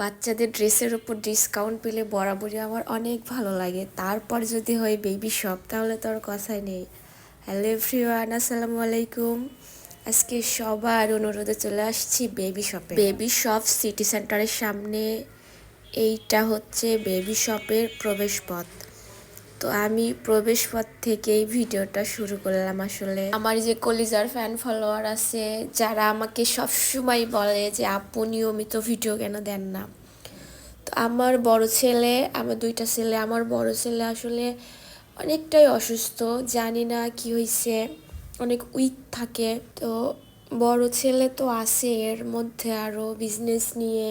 বাচ্চাদের ড্রেসের উপর ডিসকাউন্ট পেলে বরাবরই আমার অনেক ভালো লাগে। তারপর যদি হয় বেবি শপ তাহলে তো আর কথাই নেই। হ্যালো এভরিওয়ান আসসালামু আলাইকুম। আজকে সবার অনুরোধে চলে আসছি বেবি শপে বেবি শপ সিটি সেন্টারের সামনে, এইটা হচ্ছে বেবি শপের প্রবেশ পথ তো আমি প্রবেশ পথ থেকেই ভিডিওটা শুরু করলাম আসলে। আমার যে কলিজার ফ্যান ফলোয়ার আছে, যারা আমাকে সবসময় বলে যে, আপু, নিয়মিত ভিডিও কেন দেন না? তো আমার বড় ছেলে, আমার দুইটা ছেলে, আমার বড় ছেলে আসলে অনেকটাই অসুস্থ, জানি না কি হয়েছে অনেক উইক থাকে। তো বড় ছেলে তো আছে, এর মধ্যে আরও বিজনেস নিয়ে,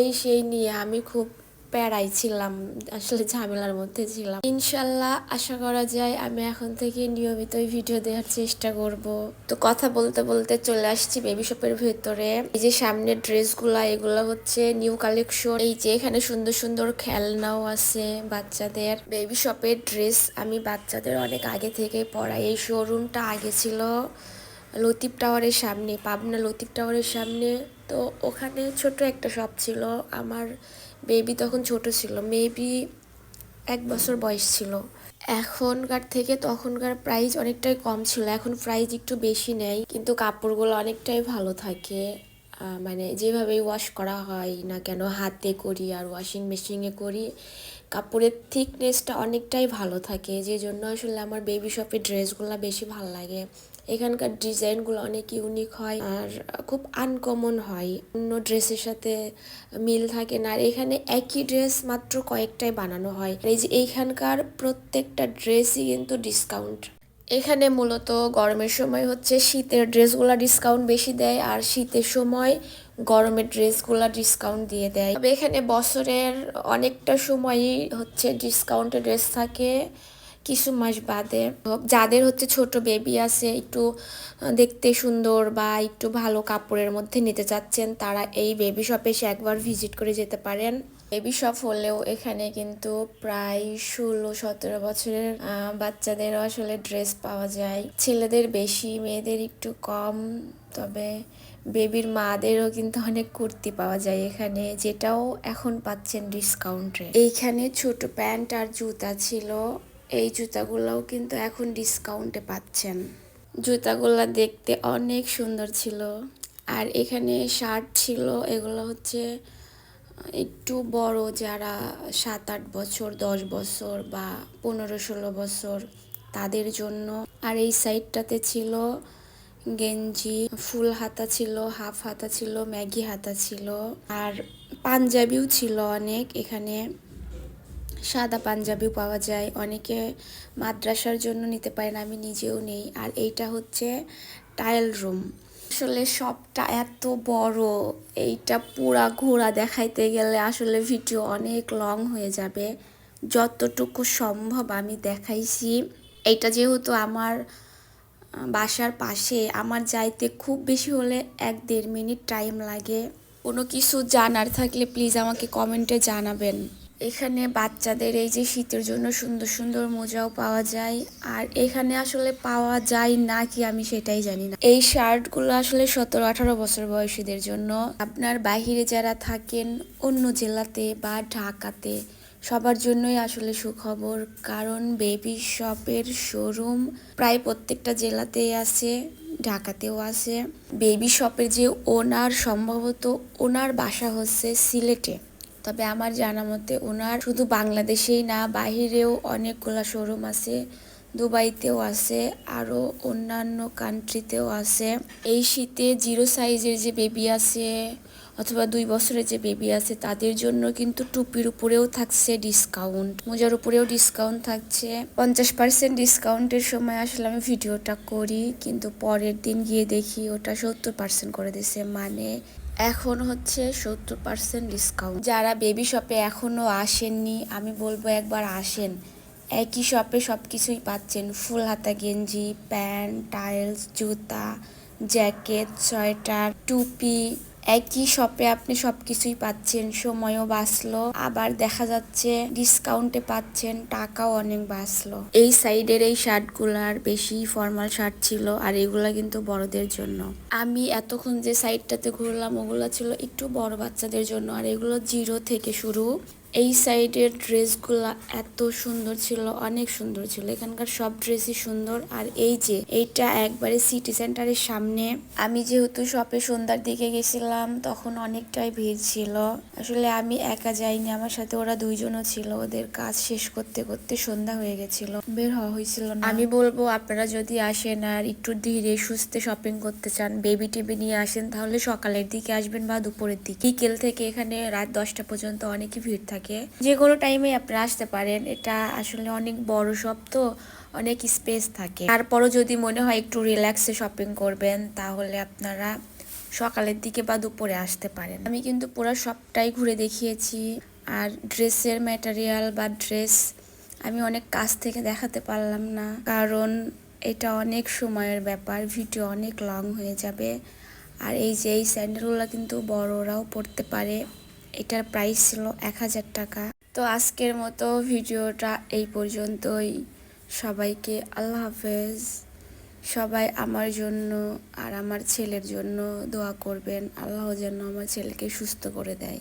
এই সেই নিয়ে আমি খুব প্যারাই ছিলাম, আসলে ঝামেলার মধ্যে ছিলাম। ইনশাল্লাহ, আশা করা যায় আমি এখন থেকে নিয়মিত ভিডিও দেওয়ার চেষ্টা করব। তো কথা বলতে বলতে চলে আসছি বেবি শপের ভেতরে। এই যে সামনে ড্রেসগুলা, এগুলো হচ্ছে নিউ কালেকশন এই যে এখানে সুন্দর সুন্দর খেলনাও আছে বাচ্চাদের। বেবি শপের ড্রেস আমি বাচ্চাদের অনেক আগে থেকে পড়াই এই শোরুমটা আগে ছিল লতিফ টাওয়ারের সামনে, পাবনা লতিফ টাওয়ারের সামনে। তো ওখানে ছোট একটা শপ ছিল। আমার বেবি তখন ছোট ছিল মেবি এক বছর বয়স ছিল। এখনকার থেকে তখনকার প্রাইস অনেকটাই কম ছিল, এখন প্রাইস একটু বেশি নেয়, কিন্তু কাপড়গুলো অনেকটাই ভালো থাকে। মানে যেভাবেই ওয়াশ করা হয় না কেন, হাতে করি আর ওয়াশিং মেশিনে করি, কাপড়ের থিকনেসটা অনেকটাই ভালো থাকে। যে জন্য আসলে আমার বেবি শপের ড্রেসগুলো বেশি ভালো লাগে। এখানকার ডিজাইনগুলো অনেক ইউনিক হয় আর খুব আনকমন হয়। অন্য ড্রেসের সাথে মিল থাকে না। আর এখানে একই ড্রেস মাত্র কয়েকটাই বানানো হয়। এই যে এইখানকার প্রত্যেকটা ড্রেসই কিন্তু ডিসকাউন্ট এখানে মূলত গরমের সময় হচ্ছে শীতের ড্রেসগুলো ডিসকাউন্ট বেশি দেয় আর শীতের সময় গরমের ড্রেসগুলো ডিসকাউন্ট দিয়ে দেয়। তবে এখানে বছরের অনেকটা সময়ই হচ্ছে ডিসকাউন্টের ড্রেস থাকে। কিছু মাস বাদে। যাদের হচ্ছে ছোট বেবি আছে, একটু দেখতে সুন্দর বা একটু ভালো কাপড়ের মধ্যে নিতে চাচ্ছেন, তারা এই বেবি শপে এসে একবার ভিজিট করে যেতে পারেন। বেবি শপ হলেও এখানে কিন্তু প্রায় ষোলো, সতেরো বছরের বাচ্চাদেরও আসলে ড্রেস পাওয়া যায়। ছেলেদের বেশি, মেয়েদের একটু কম, তবে বেবির মাদেরও কিন্তু অনেক কুর্তি পাওয়া যায় এখানে, যেটাও এখন পাচ্ছেন ডিসকাউন্টে এইখানে ছোট প্যান্ট আর জুতা ছিল। এই জুতাগুলোও কিন্তু এখন ডিসকাউন্টে পাচ্ছেন। জুতাগুলো দেখতে অনেক সুন্দর ছিল। আর এখানে শার্ট ছিল, এগুলো হচ্ছে একটু বড় যারা সাত আট বছর, দশ বছর বা পনেরো ষোলো বছর, তাদের জন্য। আর এই সাইডটাতে ছিল গেঞ্জি, ফুল হাতা ছিল হাফ হাতা ছিল, ম্যাগি হাতা ছিল। আর পাঞ্জাবিও ছিল অনেক এখানে। সাদা পাঞ্জাবিও পাওয়া যায়। অনেকে মাদ্রাসার জন্য নিতে পারেন, আমি নিজেও নেই। আর এইটা হচ্ছে টাইল রুম আসলে সবটা এত বড়, এইটা পুরা ঘোরা দেখাইতে গেলে আসলে ভিডিও অনেক লং হয়ে যাবে। যতটুকু সম্ভব আমি দেখাইছি। এইটা যেহেতু আমার বাসার পাশে, আমার যাইতে খুব বেশি হলে এক দেড় মিনিট টাইম লাগে। কোনো কিছু জানার থাকলে প্লিজ আমাকে কমেন্টে জানাবেন। এখানে বাচ্চাদের এই যে শীতের জন্য সুন্দর সুন্দর মোজাও পাওয়া যায়। আর এখানে আসলে পাওয়া যায় না কি আমি সেটাই জানি না। এই শার্টগুলো আসলে সতেরো আঠারো বছর বয়সীদের জন্য। আপনার বাহিরে যারা থাকেন অন্য জেলাতে বা ঢাকাতে, সবার জন্যই আসলে সুখবর। কারণ বেবি শপের শোরুম প্রায় প্রত্যেকটা জেলাতেই আছে, ঢাকাতেও আছে। বেবি শপের যে ওনার, সম্ভবত ওনার বাসা হচ্ছে সিলেটে। তবে আমার জানা মতে ওনার শুধু বাংলাদেশেই না, বাহিরেও অনেকগুলা শোরুম আছে, দুবাইতেও আছে আরও অন্যান্য কান্ট্রিতেও আছে। এই শীতে জিরো সাইজের যে বেবি আছে অথবা দুই বছরের যে বেবি আছে, তাদের জন্য কিন্তু টুপির উপরেও থাকছে ডিসকাউন্ট মোজার উপরেও ডিসকাউন্ট থাকছে। পঞ্চাশ পার্সেন্ট ডিসকাউন্টের সময় আসলে আমি ভিডিওটা করি, কিন্তু পরের দিন গিয়ে দেখি ওটা সত্তর পার্সেন্ট করে দিছে। মানে এখন হচ্ছে সত্তর পার্সেন্ট ডিসকাউন্ট যারা বেবি শপে এখনও আসেননি, আমি বলব একবার আসেন। একই শপে সব কিছুই পাচ্ছেন। ফুল হাতা গেঞ্জি, প্যান্ট, টাইলস, জুতা, জ্যাকেট, সোয়েটার, টুপি একই শপে আপনি সবকিছুই পাচ্ছেন, সময়ও বাঁচলো, আবার দেখা যাচ্ছে ডিসকাউন্টে পাচ্ছেন, টাকাও অনেক বাঁচলো। এই সাইডের এই শার্টগুলার বেশি ফর্মাল শার্ট ছিল, আর এগুলা কিন্তু বড়দের জন্য। আমি এতক্ষণ যে সাইডটাতে ঘুরলাম, ওগুলো ছিল একটু বড় বাচ্চাদের জন্য, আর এগুলো জিরো থেকে শুরু। এই সাইডের ড্রেসগুলা এত সুন্দর ছিল, অনেক সুন্দর ছিল। এখানকার সব ড্রেসই সুন্দর। আর এই যে, এইটা একবারে সিটি সেন্টারের সামনে। আমি যেহেতু শপে সন্ধ্যার দিকে গেছিলাম, তখন অনেকটাই ভিড় ছিল। আসলে আমি একা যাইনি, আমার সাথে ওরা দুইজনও ছিল। ওদের কাজ শেষ করতে করতে সন্ধ্যা হয়ে গেছিল। বের হওয়া হয়েছিল না। আমি বলব, আপনারা যদি আসেন আর একটু ধীরে সুস্থে শপিং করতে চান বেবি টেবি নিয়ে আসেন, তাহলে সকালের দিকে আসবেন বা দুপুরের দিকে। বিকেল থেকে এখানে রাত দশটা পর্যন্ত অনেকই ভিড় থাকে। যে কোনো টাইমে আপনারা আসতে পারেন। এটা আসলে অনেক বড় শপ তো, অনেক স্পেস থাকে। তারপরও যদি মনে হয় একটু রিল্যাক্সে শপিং করবেন, তাহলে আপনারা সকালের দিকে বা দুপুরে আসতে পারেন। আমি কিন্তু পুরো সবটাই ঘুরে দেখিয়েছি। আর ড্রেসের ম্যাটেরিয়াল বা ড্রেস আমি অনেক কাছ থেকে দেখাতে পারলাম না। কারণ এটা অনেক সময়ের ব্যাপার ভিডিও অনেক লং হয়ে যাবে। আর এই যে এই স্যান্ডেলগুলো কিন্তু বড়রাও পড়তে পারে। এটার প্রাইস ছিল এক হাজার টাকা। তো আজকের মতো ভিডিওটা এই পর্যন্তই। সবাইকে আল্লাহ হাফেজ। সবাই আমার জন্য আর আমার ছেলের জন্য দোয়া করবেন। আল্লাহ যেন আমার ছেলেকে সুস্থ করে দেয়।